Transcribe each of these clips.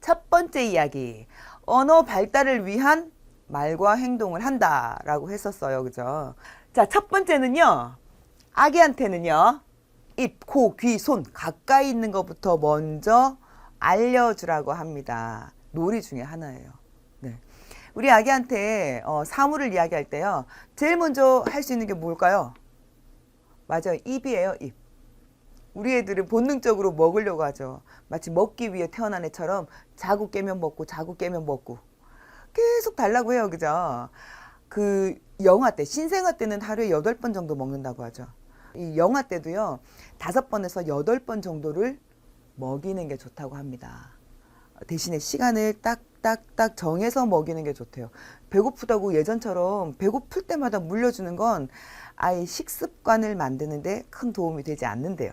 첫 번째 이야기. 언어 발달을 위한 말과 행동을 한다라고 했었어요. 그죠? 자, 첫 번째는요. 아기한테는요. 입, 코, 귀, 손 가까이 있는 것부터 먼저 알려주라고 합니다. 놀이 중에 하나예요. 네. 우리 아기한테 어, 사물을 이야기할 때요. 제일 먼저 할 수 있는 게 뭘까요? 맞아요. 입이에요, 입. 우리 애들은 본능적으로 먹으려고 하죠. 마치 먹기 위해 태어난 애처럼 자고 깨면 먹고 자고 깨면 먹고 계속 달라고 해요. 그죠? 그 영아 때, 신생아 때는 하루에 여덟 번 정도 먹는다고 하죠. 이 영아 때도요. 다섯 번에서 여덟 번 정도를 먹이는 게 좋다고 합니다. 대신에 시간을 딱딱딱 정해서 먹이는 게 좋대요. 배고프다고 예전처럼 배고플 때마다 물려주는 건 아이 식습관을 만드는데 큰 도움이 되지 않는데요.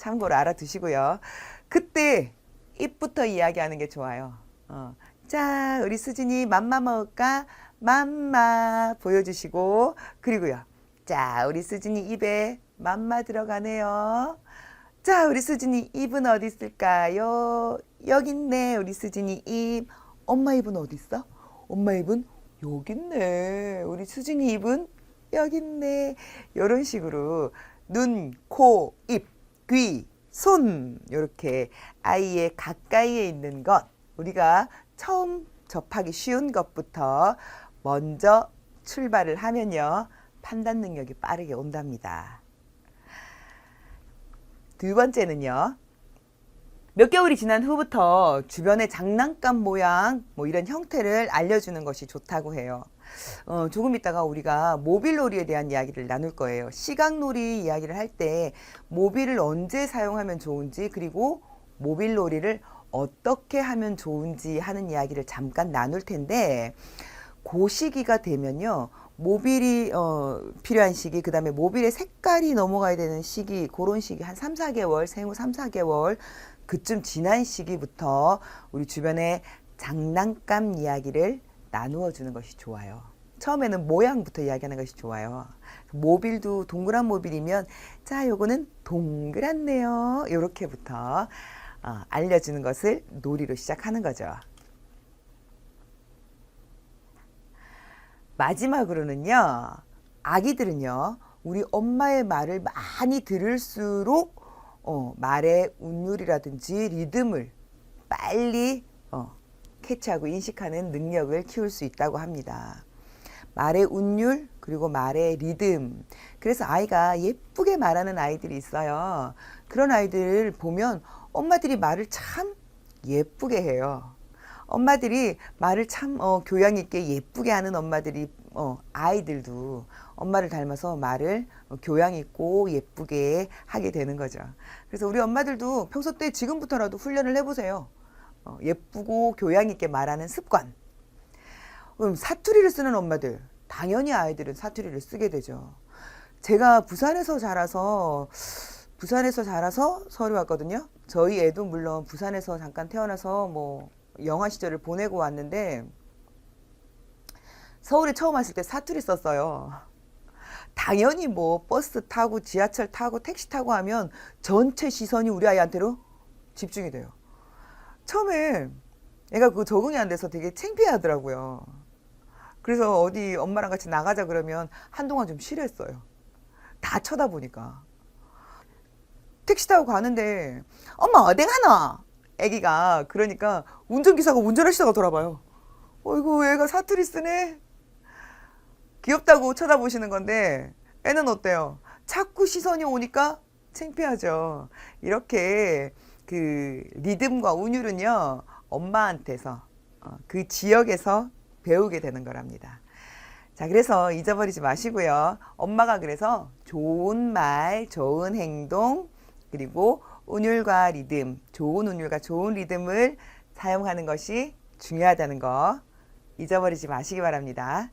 참고로 알아두시고요. 그때 입부터 이야기하는 게 좋아요. 어. 자, 우리 수진이 맘마 먹을까? 맘마 보여주시고 그리고요. 자, 우리 수진이 입에 맘마 들어가네요. 자, 우리 수진이 입은 어디 있을까요? 여기 있네. 우리 수진이 입. 엄마 입은 어디 있어? 엄마 입은 여기 있네. 우리 수진이 입은 여기 있네. 이런 식으로 눈, 코, 입, 귀, 손 이렇게 아이의 가까이에 있는 것 우리가 처음 접하기 쉬운 것부터 먼저 출발을 하면요. 판단 능력이 빠르게 온답니다. 두 번째는요. 몇 개월이 지난 후부터 주변의 장난감 모양 뭐 이런 형태를 알려주는 것이 좋다고 해요. 어, 조금 있다가 우리가 모빌놀이에 대한 이야기를 나눌 거예요. 시각놀이 이야기를 할 때 모빌을 언제 사용하면 좋은지 그리고 모빌놀이를 어떻게 하면 좋은지 하는 이야기를 잠깐 나눌 텐데 그 시기가 되면요. 모빌이 어, 필요한 시기, 그 다음에 모빌의 색깔이 넘어가야 되는 시기, 그런 시기, 한 3, 4개월, 생후 3, 4개월, 그쯤 지난 시기부터 우리 주변에 장난감 이야기를 나누어 주는 것이 좋아요. 처음에는 모양부터 이야기하는 것이 좋아요. 모빌도 동그란 모빌이면, 자, 요거는 동그랗네요. 요렇게부터 어, 알려주는 것을 놀이로 시작하는 거죠. 마지막으로는요, 아기들은요, 우리 엄마의 말을 많이 들을수록 어, 말의 운율이라든지 리듬을 빨리 어, 캐치하고 인식하는 능력을 키울 수 있다고 합니다. 말의 운율 그리고 말의 리듬. 그래서 아이가 예쁘게 말하는 아이들이 있어요. 그런 아이들 보면 엄마들이 말을 참 예쁘게 해요. 엄마들이 말을 참 어, 교양 있게 예쁘게 하는 엄마들이 어, 아이들도 엄마를 닮아서 말을 어, 교양 있고 예쁘게 하게 되는 거죠. 그래서 우리 엄마들도 평소 때 지금부터라도 훈련을 해보세요. 어, 예쁘고 교양 있게 말하는 습관. 그럼 사투리를 쓰는 엄마들 당연히 아이들은 사투리를 쓰게 되죠. 제가 부산에서 자라서 부산에서 자라서 서울 왔거든요. 저희 애도 물론 부산에서 잠깐 태어나서 뭐 영화 시절을 보내고 왔는데 서울에 처음 왔을 때 사투리 썼어요. 당연히 뭐 버스 타고 지하철 타고 택시 타고 하면 전체 시선이 우리 아이한테로 집중이 돼요. 처음에 애가 그 적응이 안 돼서 되게 창피해 하더라고요. 그래서 어디 엄마랑 같이 나가자 그러면 한동안 좀 싫어했어요. 다 쳐다보니까. 택시 타고 가는데 엄마 어디 가나? 애기가 그러니까 운전기사가 운전하시다가 돌아봐요. 어이구 애가 사투리 쓰네. 귀엽다고 쳐다보시는 건데 애는 어때요? 자꾸 시선이 오니까 창피하죠. 이렇게 그 리듬과 운율은요 엄마한테서 어, 그 지역에서 배우게 되는 거랍니다. 자, 그래서 잊어버리지 마시고요. 엄마가 그래서 좋은 말, 좋은 행동, 그리고 운율과 리듬, 좋은 운율과 좋은 리듬을 사용하는 것이 중요하다는 거 잊어버리지 마시기 바랍니다.